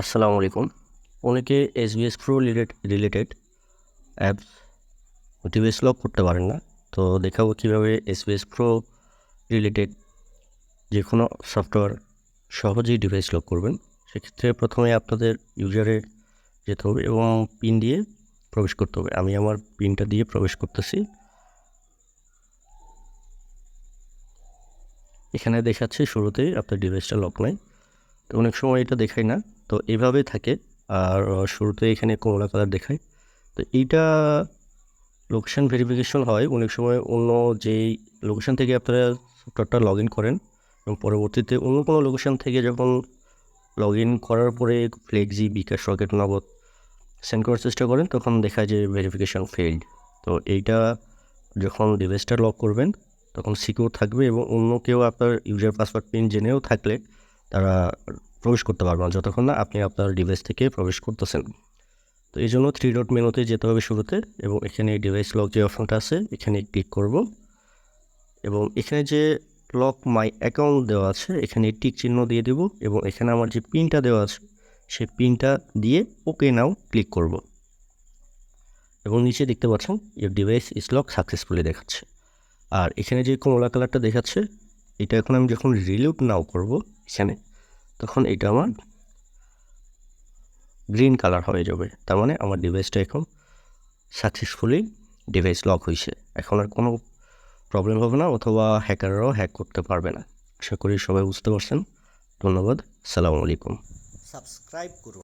আসসালামু আলাইকুম। অনেকে S SBS pro related apps device lock করতে পারেন না। তো দেখাবো কীভাবে এস এসবিএস প্রো রিলেটেড যে কোনো সফটওয়্যার সহজেই ডিভাইস লক করবেন। সেক্ষেত্রে প্রথমে আপনাদের ইউজারে যেতে হবে এবং পিন দিয়ে প্রবেশ করতে হবে। আমি আমার পিনটা দিয়ে প্রবেশ করতেছি। এখানে দেখাচ্ছে শুরুতেই আপনার ডিভাইসটা লক নাই। তো অনেক সময় এটা দেখায় না। তো এভাবে থাকে। আর শুরুতে এখানে কমলা কালার দেখায়। তো এইটা লোকেশান ভেরিফিকেশন হয়। অনেক সময় অন্য যেই লোকেশান থেকে আপনারা সফটওয়্যারটা লগ ইন করেন এবং পরবর্তীতে অন্য কোনো লোকেশান থেকে যখন লগ ইন করার পরে flexi bKash Rocket Nagad send করার চেষ্টা করেন, তখন দেখায় যে ভেরিফিকেশন ফেইল্ড তো এইটা যখন ডিভাইসটা লক করবেন, তখন সিকিউর থাকবে এবং অন্য কেউ আপনার ইউজার পাসওয়ার্ড পিন জেনেও থাকলে তারা প্রবেশ করতে পারবে না, যতক্ষণ না আপনি আপনার ডিভাইস থেকে প্রবেশ করতেছেন। তো এই জন্য থ্রি ডট মেনুতে যেতে হবে শুরুতে এবং এখানে ডিভাইস লক যে অপশনটা আছে, এখানে ক্লিক করব। এবং এখানে যে লক মাই অ্যাকাউন্ট দেওয়া আছে, এখানে টিক চিহ্ন দিয়ে দেব এবং এখানে আমার যে পিনটা দেওয়া আছে, সেই পিনটা দিয়ে ওকে নাও ক্লিক করব। এবং নিচে দেখতে পাচ্ছেন your device is lock successfully দেখাচ্ছে। আর এখানে যে কমলা কালারটা দেখাচ্ছে, এটা এখন আমি যখন রিলিউট নাও করব, এখানে তখন এটা আমার গ্রিন কালার হয়ে যাবে। তার মানে আমার ডিভাইসটা এখন সাকসেসফুলি ডিভাইস লক হয়েছে। এখন আর কোনো প্রবলেম হবে না, অথবা হ্যাকাররাও হ্যাক করতে পারবে না। আশা করি সবাই বুঝতে পারছেন। ধন্যবাদ। সালামু আলাইকুম। সাবস্ক্রাইব করুন।